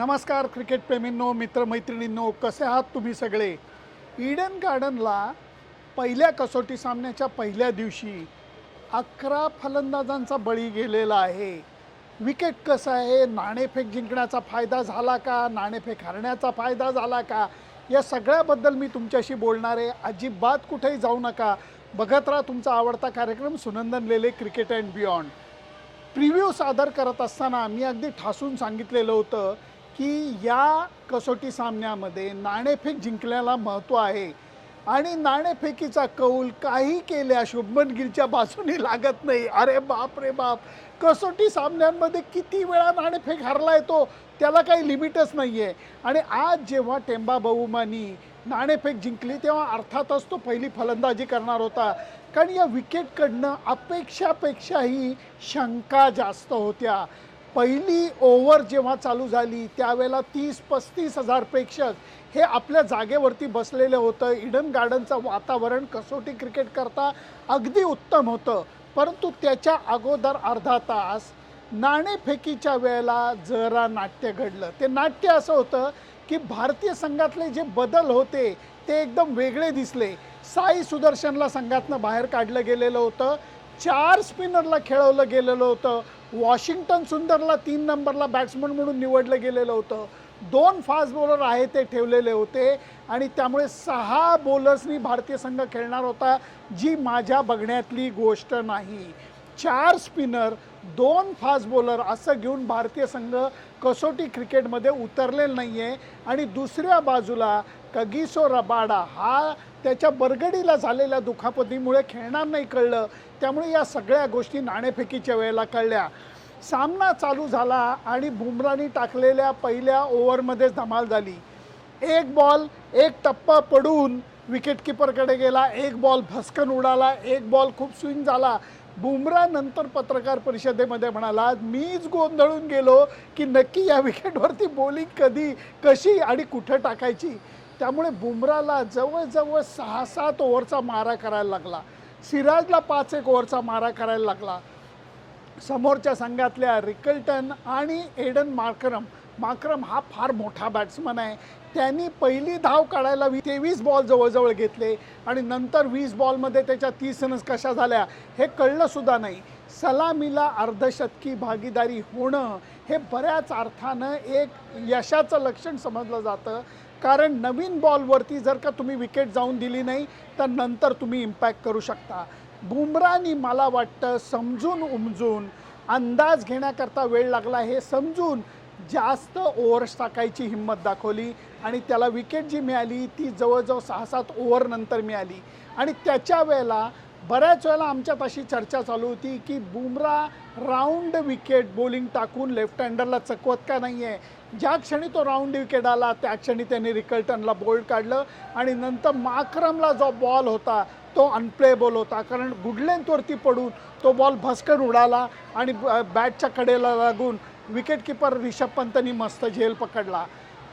नमस्कार क्रिकेट प्रेमींनो मित्रमैत्रिणींनो कसे आहात तुम्ही सगळे? इडन गार्डनला पहिल्या कसोटी सामन्याच्या पहिल्या दिवशी अकरा फलंदाजांचा बळी गेलेला आहे. विकेट कसं आहे? नाणेफेक जिंकण्याचा फायदा झाला का? नाणेफेक हरण्याचा फायदा झाला का? या सगळ्याबद्दल मी तुमच्याशी बोलणार आहे. अजिबात कुठेही जाऊ नका. बघत राहा तुमचा आवडता कार्यक्रम Sunandan Lele cricket and beyond preview सादर करत असताना मी अगदी ठासून सांगितलेलं होतं की या कसोटी सामन्यामध्ये नाणेफेक जिंकल्याला महत्त्व आहे. आणि नाणेफेकीचा कौल काही केल्या शुभमन गिलच्या बाजूने लागत नाही. अरे बाप रे बाप! कसोटी सामन्यांमध्ये किती वेळा नाणेफेक हरला येतो त्याला काही लिमिटच नाही आहे आणि आज जेव्हा टेंबा बहुमानी नाणेफेक जिंकली तेव्हा अर्थातच तो पहिली फलंदाजी करणार होता. कारण या विकेटकडनं अपेक्षापेक्षाही शंका जास्त होत्या. पहिली ओव्हर जेव्हा चालू झाली त्यावेळेला तीस पस्तीस हजार प्रेक्षक हे आपल्या जागेवरती बसलेलं होतं. इडन गार्डनचं वातावरण कसोटी क्रिकेट करता अगदी उत्तम होतं. परंतु त्याच्या अगोदर अर्धा तास नाणेफेकीच्या वेळेला जरा नाट्य घडलं. ते नाट्य असं होतं की भारतीय संघातले जे बदल होते ते एकदम वेगळे दिसले. साई सुदर्शनला संघातनं बाहेर काढलं गेलेलं होतं. चार स्पिनरला खेळवलं गेलेलं होतं. वॉशिंग्टन सुंदरला तीन नंबरला बॅट्समन म्हणून निवडलं गेलेलं होतं. दोन फास्ट बॉलर आहे ते ठेवलेले होते आणि त्यामुळे सहा बॉलर्सनी भारतीय संघ खेळणार होता जी माझ्या बघण्यातली गोष्ट नाही. चार स्पिनर दोन फास्ट बॉलर असं घेऊन भारतीय संघ कसोटी क्रिकेटमध्ये उतरलेला नाही आहे आणि दुसऱ्या बाजूला कगिसो रबाडा हा त्याच्या बरगडीला झालेल्या दुखापतीमुळे खेळणार नाही कळलं. त्यामुळे या सगळ्या गोष्टी नाणेफेकीच्या वेळेला कळल्या. सामना चालू झाला आणि बुमरानी टाकलेल्या पहिल्या ओव्हरमध्येच धमाल झाली. एक बॉल एक टप्पा पडून विकेटकीपरकडे गेला. एक बॉल भस्कन उडाला. एक बॉल खूप स्विंग झाला. बुमरा नंतर पत्रकार परिषदेमध्ये म्हणाला मीच गोंधळून गेलो की नक्की या विकेटवरती बॉलिंग कधी कशी आणि कुठं टाकायची? त्यामुळे बुमराला जवळजवळ सहा सात ओव्हरचा मारा करायला लागला. सिराजला पाच एक ओव्हरचा मारा करायला लागला. समोरच्या संघातल्या रिकल्टन आणि एडन मार्करम मार्करम हा फार मोठा बॅट्समन आहे. त्यांनी पहिली धाव काढायला वी तेवीस बॉल जवळजवळ घेतले आणि नंतर वीस बॉलमध्ये त्याच्या तीस रन्स कशा झाल्या हे कळलंसुद्धा नाही. सलामीला अर्धशतकी भागीदारी होणं हे बऱ्याच अर्थानं एक यशाचं लक्षण समजलं जातं. कारण नवीन बॉलवरती जर का तुम्ही विकेट जाऊन दिली नाही तर नंतर तुम्ही इम्पॅक्ट करू शकता. बुमरानी मला वाटतं समजून उमजून अंदाज घेण्याकरता वेळ लागला हे समजून जास्त ओव्हर्स टाकायची हिंमत दाखवली आणि त्याला विकेट जी मिळाली ती जवळजवळ सहा सात ओव्हरनंतर मिळाली. आणि त्याच्या वेळेला बऱ्याच वेळेला आमच्यात अशी चर्चा चालू होती की बुमरा राऊंड विकेट बॉलिंग टाकून लेफ्ट हँडरला चकवत का नाही आहे ज्या क्षणी तो राऊंड विकेट आला त्या क्षणी त्याने रिकल्टनला बोल्ड काढलं आणि नंतर माक्रमला जो बॉल होता तो अनप्लेबल होता. कारण गुडलेंथवरती पडून तो बॉल भसकन उडाला आणि ब- बॅटच्या कडेला लागून विकेटकीपर रिषभ पंतनी मस्त झेल पकडला.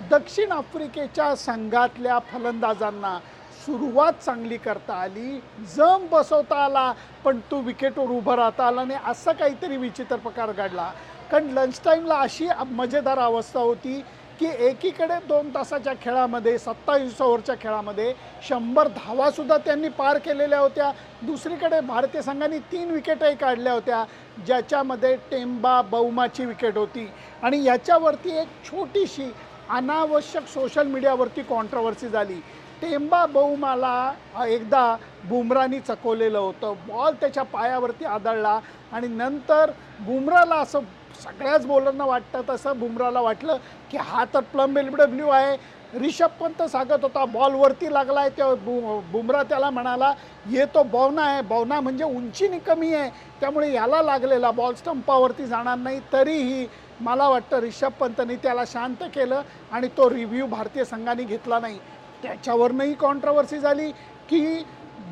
दक्षिण आफ्रिकेच्या संघातल्या फलंदाजांना सुरुवात चांगली करता आली जम बसवता आला पण तो विकेटवर उभं राहता आला नाही असं काहीतरी विचित्र प्रकार घडला. कारण लंच टाईमला अशी मजेदार अवस्था होती की एकीकडे दोन तासाच्या खेळामध्ये सत्तावीस ओव्हरच्या खेळामध्ये शंभर धावासुद्धा त्यांनी पार केलेल्या होत्या. दुसरीकडे भारतीय संघाने तीन विकेटही काढल्या होत्या ज्याच्यामध्ये टेंबा बौमाची विकेट होती. आणि याच्यावरती एक छोटीशी अनावश्यक सोशल मीडियावरती कॉन्ट्रवर्सी झाली. टेंबा बहुमाला एकदा बुमरानी चकवलेलं होतं. बॉल त्याच्या पायावरती आदळला आणि नंतर बुमराला असं सगळ्याच बॉलरना वाटतं तसं बुमराला वाटलं की हा तर प्लम एल डब्ल्यू आहे. रिषभ पंत सांगत होता बॉलवरती लागला आहे तेव्हा बु बुमरा त्याला म्हणाला ये तो बवना आहे. बवना म्हणजे उंचीने कमी आहे. त्यामुळे याला लागलेला बॉल स्टंपावरती जाणार नाही. तरीही मला वाटतं रिषभ पंतनी त्याला शांत केलं आणि तो रिव्ह्यू भारतीय संघाने घेतला नाही. त्याच्यावरनंही कॉन्ट्रवर्सी झाली की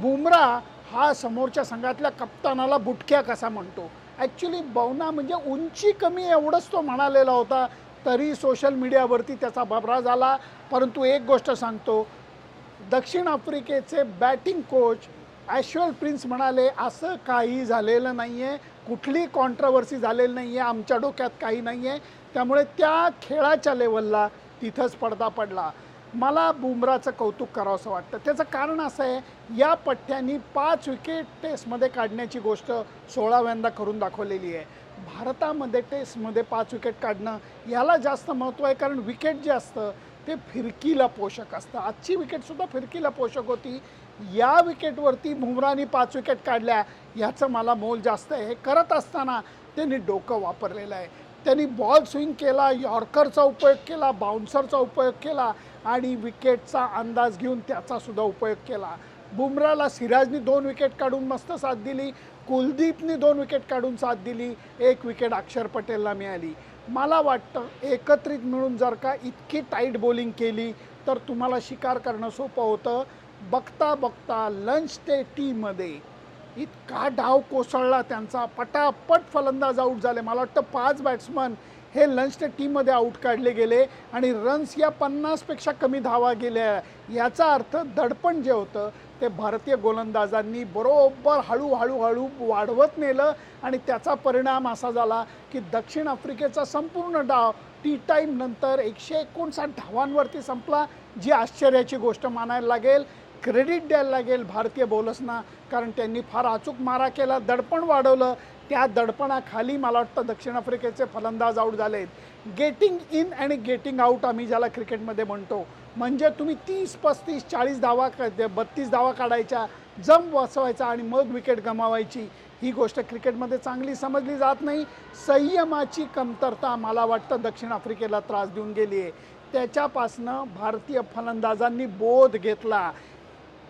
बुमरा हा समोरच्या संघातल्या कप्तानाला बुटक्या कसा म्हणतो? ॲक्च्युली बवना म्हणजे उंची कमी एवढंच तो म्हणालेला होता तरी सोशल मीडियावरती त्याचा बबरा झाला. परंतु एक गोष्ट सांगतो दक्षिण आफ्रिकेचे बॅटिंग कोच ॲश्युअल प्रिन्स म्हणाले असं काही झालेलं नाही आहे कुठली कॉन्ट्रवर्सी झालेली नाही आहे आमच्या डोक्यात काही नाही आहे त्यामुळे त्या खेळाच्या लेवलला तिथंच पडदा पडला. मला बुमराचं कौतुक करावंसं वाटतं. त्याचं कारण असं आहे या पठ्ठ्यांनी पाच विकेट टेस्टमध्ये काढण्याची गोष्ट सोळाव्यांदा करून दाखवलेली आहे. भारतामध्ये टेस्टमध्ये पाच विकेट काढणं याला जास्त महत्त्व आहे कारण विकेट जे असतं ते फिरकीला पोषक असतं. आजची विकेटसुद्धा फिरकीला पोषक होती. या विकेटवरती बुमरानी पाच विकेट काढल्या. ह्याचं मला मोल जास्त आहे. हे करत असताना त्यांनी डोकं वापरलेलं आहे. त्यांनी बॉल स्विंग केला यॉर्करचा उपयोग केला बाउन्सरचा उपयोग केला आणि विकेटचा अंदाज घेऊन त्याचासुद्धा उपयोग केला. बुमराला सिराजनी दोन विकेट काढून मस्त साथ दिली. कुलदीपनी दोन विकेट काढून साथ दिली. एक विकेट अक्षर पटेलला मिळाली. मला वाटतं एकत्रित मिळून जर का इतकी टाईट बॉलिंग केली तर तुम्हाला शिकार करणं सोपं होतं. बघता बघता लंच ते टीमध्ये इतका डाव कोसळला त्यांचा. पटापट फलंदाज आऊट झाले. मला वाटतं पाच बॅट्समन हे लंच ते टीममध्ये आऊट काढले गेले आणि रन्स या पन्नासपेक्षा कमी धावा गेल्या. याचा अर्थ दडपण जे होतं ते भारतीय गोलंदाजांनी बरोबर हळूहळू हळू वाढवत नेलं आणि त्याचा परिणाम असा झाला की दक्षिण आफ्रिकेचा संपूर्ण डाव टी टाईम नंतर एकशे एकोणसाठ धावांवरती संपला जी आश्चर्याची गोष्ट मानायला लागेल. क्रेडिट द्यायला लागेल भारतीय बॉलर्सना कारण त्यांनी फार अचूक मारा केला दडपण वाढवलं. त्या दडपणाखाली मला वाटतं दक्षिण आफ्रिकेचे फलंदाज आऊट झालेत. गेटिंग इन आणि गेटिंग आऊट आम्ही ज्याला क्रिकेटमध्ये म्हणतो. म्हणजे तुम्ही तीस पस्तीस चाळीस धावा बत्तीस धावा काढायच्या जम वाचवायचा आणि मग विकेट गमावायची. ही गोष्ट क्रिकेटमध्ये चांगली समजली जात नाही. संयमाची कमतरता मला वाटतं दक्षिण आफ्रिकेला त्रास देऊन गेली आहे त्याच्यापासनं भारतीय फलंदाजांनी बोध घेतला.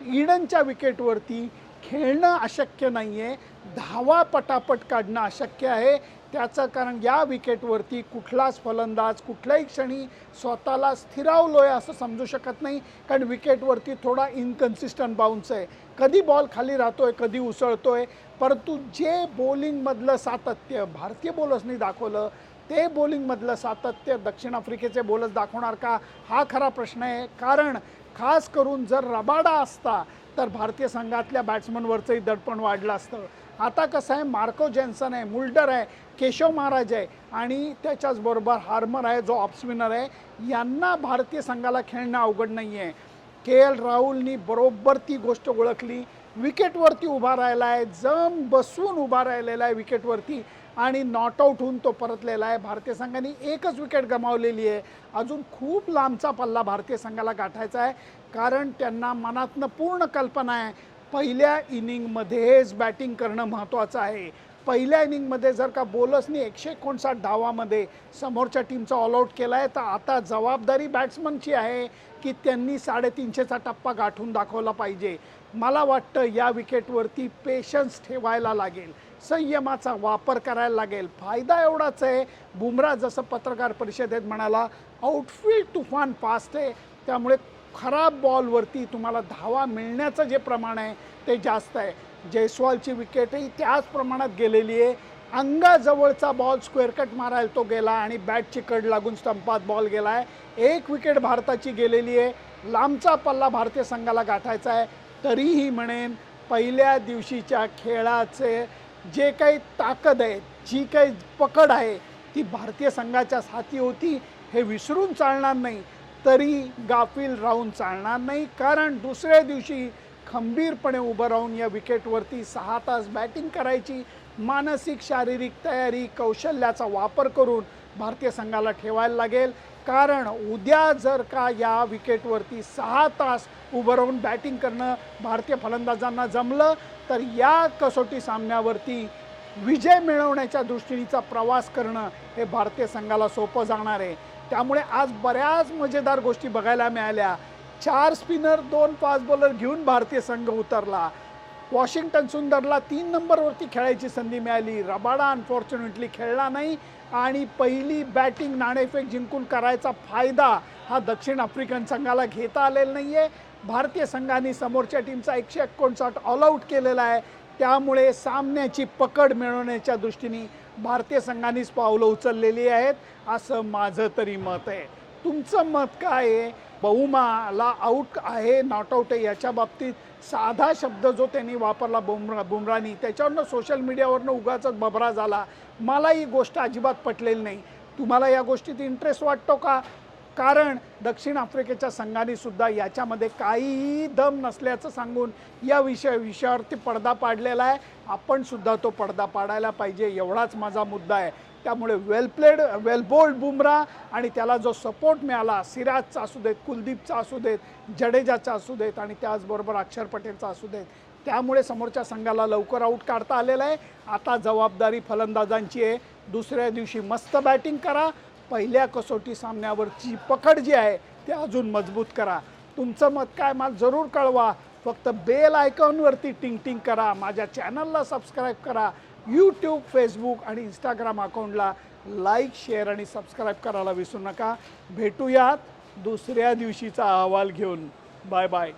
इडनच्या विकेटवरती खेळणं अशक्य नाही आहे धावा पटापट काढणं अशक्य आहे. त्याचं कारण या विकेटवरती कुठलाच फलंदाज कुठल्याही क्षणी स्वतःला स्थिरावलो आहे असं समजू शकत नाही. कारण विकेटवरती थोडा इनकन्सिस्टंट बाउन्स आहे. कधी बॉल खाली राहतो आहे कधी उसळतो आहे परंतु जे बॉलिंगमधलं सातत्य भारतीय बॉलर्सनी दाखवलं ते बॉलिंगमधलं सातत्य दक्षिण आफ्रिकेचे बॉलर्स दाखवणार का? हा खरा प्रश्न आहे. कारण खास करून जर रबाडा असता तर भारतीय संघातल्या बॅट्समनवरचंही दडपण वाढलं असतं. आता कसं आहे मार्को जेन्सन आहे मुल्डर आहे केशव महाराज आहे आणि त्याच्याचबरोबर हार्मर आहे जो ऑफ स्पिनर आहे यांना भारतीय संघाला खेळणं अवघड नाही आहे के एल राहुलनी बरोबर ती गोष्ट ओळखली. विकेटवरती उभा राहिला आहे जम बसून उभा राहिलेला आहे विकेटवरती आणि नॉट आऊट होऊन तो परतलेला आहे. भारतीय संघाने एकच विकेट गमावलेली आहे. अजून खूप लांबचा पल्ला भारतीय संघाला गाठायचा आहे. कारण त्यांना मनातनं पूर्ण कल्पना आहे पहिल्या इनिंगमध्येच बॅटिंग करणं महत्त्वाचं आहे. पहिल्या इनिंगमध्ये जर का बोलर्सनी एकशे एकोणसाठ धावामध्ये समोरच्या टीमचा ऑल आऊट केला आहे तर आता जबाबदारी बॅट्समनची आहे की त्यांनी साडेतीनशेचा टप्पा गाठून दाखवला पाहिजे. मला वाटतं या विकेटवरती पेशन्स ठेवायला लागेल. संयमाचा वापर करायला लागेल. फायदा एवढाच आहे बुमरा जसं पत्रकार परिषदेत म्हणाला आउटफील्ड तुफान फास्ट आहे. त्यामुळे खराब बॉलवरती तुम्हाला धावा मिळण्याचं जे प्रमाण आहे ते जास्त आहे. जयस्वालची विकेटही त्याच प्रमाणात गेलेली आहे. अंगाजवळचा बॉल स्क्वेअर कट मारायला तो गेला आणि बॅटची कड लागून स्टंपात बॉल गेला आहे एक विकेट भारताची गेलेली आहे. लांबचा पल्ला भारतीय संघाला गाठायचा आहे. तरीही म्हणेन पहिल्या दिवशीच्या खेळाचे जे काही ताकद आहे जी काही पकड आहे ती भारतीय संघाच्या साथी होती हे विसरून चालणार नाही. तरी गाफील राहून चालणार नाही कारण दुसऱ्या दिवशी खंबीरपणे उभं राहून या विकेटवरती सहा तास बॅटिंग करायची मानसिक शारीरिक तयारी कौशल्याचा वापर करून भारतीय संघाला ठेवायला लागेल. कारण उद्या जर का या विकेटवरती सहा तास उभं राहून बॅटिंग करणं भारतीय फलंदाजांना जमलं तर या कसोटी सामन्यावरती विजय मिळवण्याच्या दृष्टीचा प्रवास करणं हे भारतीय संघाला सोपं जाणार आहे. त्यामुळे आज बऱ्याच मजेदार गोष्टी बघायला मिळाल्या. चार स्पिनर दोन फास्ट बॉलर घेऊन भारतीय संघ उतरला. वॉशिंग्टन सुंदरला तीन नंबरवरती खेळायची संधी मिळाली. रबाडा अनफॉर्च्युनेटली खेळला नाही आणि पहिली बॅटिंग नाणेफेक जिंकून करायचा फायदा हा दक्षिण आफ्रिकन संघाला घेता आलेला नाही आहे भारतीय संघाने समोरच्या टीमचा एकशे एकोणसाठ ऑल आऊट केलेला आहे. त्यामुळे सामन्याची पकड मिळवण्याच्या दृष्टीने भारतीय संघानेच पावलं उचललेली आहेत असं माझं तरी मत आहे. तुमचं मत काय आहे? बहुमाला आऊट आहे नॉट आऊट आहे याच्या बाबतीत साधा शब्द जो त्यांनी वापरला बुमरा बुमरानी त्याच्यावरनं सोशल मीडियावरनं उगाच बबरा झाला. मला ही गोष्ट अजिबात पटलेली नाही. तुम्हाला या गोष्टीत इंटरेस्ट वाटतो का? कारण दक्षिण आफ्रिकेच्या संघाने सुद्धा याच्यामध्ये काहीही दम नसल्याचं सांगून या विषय विषयावरती पडदा पाडलेला आहे. आपण सुद्धा तो पडदा पाडायला पाहिजे एवढाच माझा मुद्दा आहे. त्यामुळे well played well bowled Bumrah आणि त्याला जो सपोर्ट मिळाला सिराजचा असू देत कुलदीपचा असू देत जडेजाचा असू देत आणि त्याचबरोबर अक्षर पटेलचा असू देत त्यामुळे समोरच्या संघाला लवकर आऊट काढता आलेलं आहे. आता जबाबदारी फलंदाजांची आहे. दुसऱ्या दिवशी मस्त बॅटिंग करा. पहिल्या कसोटी सामन्यावरची पकड जी आहे ती अजून मजबूत करा. तुमचं मत काय मला जरूर कळवा. फक्त बेल आयकॉनवरती टिंग टिंग करा. माझ्या चॅनलला सबस्क्राईब करा. यूट्यूब फेसबुक आणि इंस्टाग्राम अकाउंटला लाईक शेअर आणि सबस्क्राईब करायला विसरू नका. भेटूयात दुसऱ्या दिवशीचा अहवाल घेऊन. Bye bye